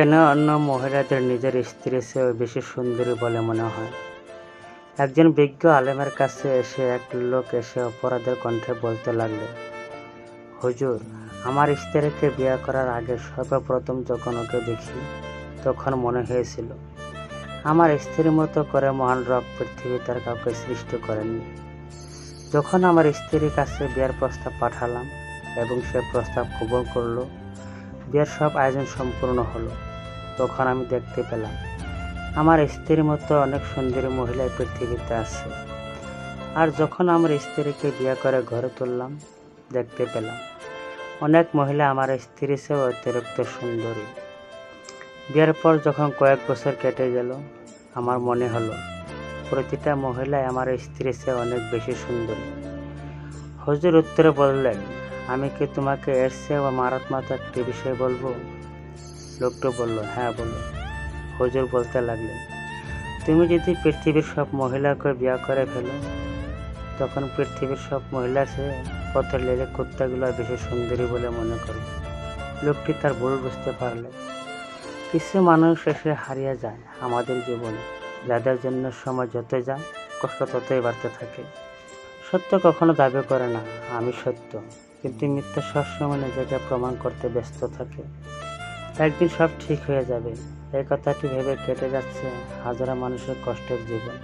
কেন অন্য মহিলাদের নিজের স্ত্রীর চেয়েও বেশি সুন্দরী বলে মনে হয়? একজন বিজ্ঞ আলেমের কাছে এসে এক লোক এসে অপরাধের কণ্ঠে বলতে লাগল, হুজুর, আমার স্ত্রীকে বিয়ে করার আগে সর্বপ্রথম যখন ওকে দেখি, তখন মনে হয়েছিল, আমার স্ত্রীর মতো করে মহান রব পৃথিবী তার কাউকে সৃষ্টি করেননি। যখন আমার স্ত্রীর কাছে বিয়ের প্রস্তাব পাঠালাম এবং সে প্রস্তাব কবুল করল, বিয়ের সব আয়োজন সম্পূর্ণ হলো। তখন আমি দেখতে পেলাম, আমার স্ত্রীর মতো অনেক সুন্দরী মহিলা পৃথিবীতে আছে। আর যখন আমার স্ত্রীকে বিয়ে করে ঘরে তুললাম, দেখতে পেলাম, অনেক মহিলা আমার স্ত্রী চেয়েও অতিরিক্ত সুন্দরী। বিয়ের পর যখন কয়েক বছর কেটে গেল, আমার মনে হলো, প্রতিটা মহিলাই আমার স্ত্রী চেয়ে অনেক বেশি সুন্দরী। হজুর উত্তরে বললেন, আমি কি তোমাকে এর চেয়েও মারাত্মক একটি বিষয় বলব? লোকটা বলল হ্যাঁ বলো হজুর বলতে লাগলেন, তুমি যদি পৃথিবীর সব মহিলাকে বিয়া করে ফেলো, তখন পৃথিবীর সব মহিলা সে পথের লেলে কুত্তাগুলো বেশি সুন্দরী বলে মনে করবে। লোকটি তার ভুল বুঝতে পারলে। কিছু মানুষ এসে হারিয়ে যায় আমাদের জীবনে। যাদের জন্য সময় যত যায়, কষ্ট ততই বাড়তে থাকে। সত্য কখনো দাবি করে না, আমি সত্য। কিন্তু মিথ্যা সবসময় নিজেকে প্রমাণ করতে ব্যস্ত থাকে। একদিন সব ঠিক হয়ে যাবে। এই কথাটি ভেবে কেটে যাচ্ছে হাজারো মানুষের কষ্টের জীবন।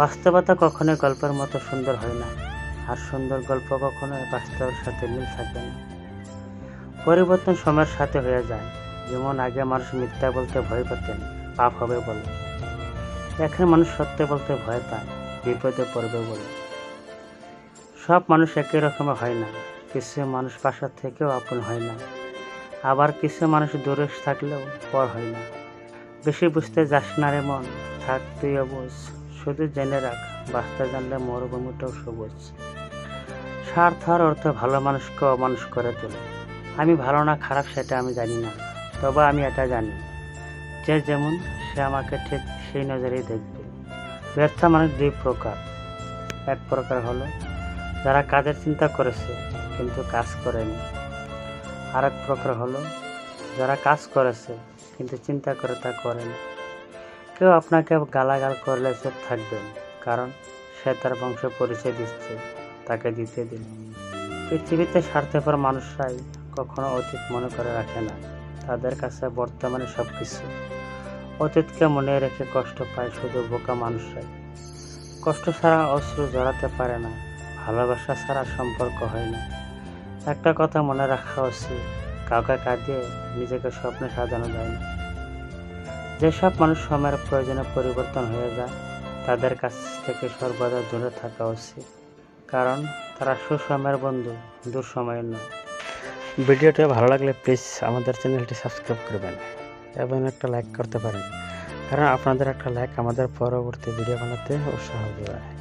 বাস্তবতা কখনোই গল্পের মতো সুন্দর হয় না, আর সুন্দর গল্প কখনোই বাস্তবের সাথে মিল থাকে না। পরিবর্তন সময়ের সাথে হয়ে যায়। যেমন আগে মানুষ মিথ্যা বলতে ভয় পেতেন, পাপ হবে বলে। এখন মানুষ সত্য বলতে ভয় পায়, বিপদে পড়বে বলে। সব মানুষ একই রকমের হয় না, কিছু মানুষ বাসা থেকেও আপন হয় না। আবার কিছু মানুষ দূরে থাকলেও পর হয় না। বেশি বুঝতে যাস না রে মন, থাক তুই অবুঝ। শুধু জেনে রাখ বাঁচতে জানলে মরুভূমিটাও সবুজ। স্বার্থ আর অর্থ ভালো মানুষকে অমানুষ করে তোলে। আমি ভালো না খারাপ সেটা আমি জানি না, তবে আমি এটা জানি। যে যেমন সে আমাকে ঠিক সেই নজরেই দেখবে। ব্যর্থ মানুষ দুই প্রকার। এক প্রকার হলো, যারা কাজের চিন্তা করেছে, কিন্তু কাজ করেনি। আর এক প্রকার হলো, যারা কাজ করেছে, কিন্তু চিন্তা করে তা করেনি। কেউ আপনাকে গালাগাল করলে চুপ থাকবেন কারণ সে তার বংশ পরিচয় দিচ্ছে, তাকে দিতে দিন পৃথিবীতে স্বার্থপর মানুষরাই কখনো অতীত মনে করে রাখে না, তাদের কাছে বর্তমানে সব কিছু অতীতকে মনে রেখে কষ্ট পায় শুধু বোকা মানুষরাই। কষ্ট ছাড়া অশ্রু জড়াতে পারে না, ভালোবাসা ছাড়া সম্পর্ক হয় না। একটা কথা মনে রাখা উচিত। কাউকে কাঁদিয়ে নিজেকে স্বপ্নে সাজানো যায় না। যেসব মানুষ সময়ের প্রয়োজনে পরিবর্তন হয়ে যায়, তাদের কাছ থেকে সর্বদা দূরে থাকা উচিত। কারণ তারা সুসময়ের বন্ধু, দুঃসময়ের নয়। ভিডিওটি ভালো লাগলে প্লিজ আমাদের চ্যানেলটি সাবস্ক্রাইব করবেন এবং একটা লাইক করতে পারেন। কারণ আপনাদের একটা লাইক আমাদের পরবর্তী ভিডিও বানাতে উৎসাহ দেওয়া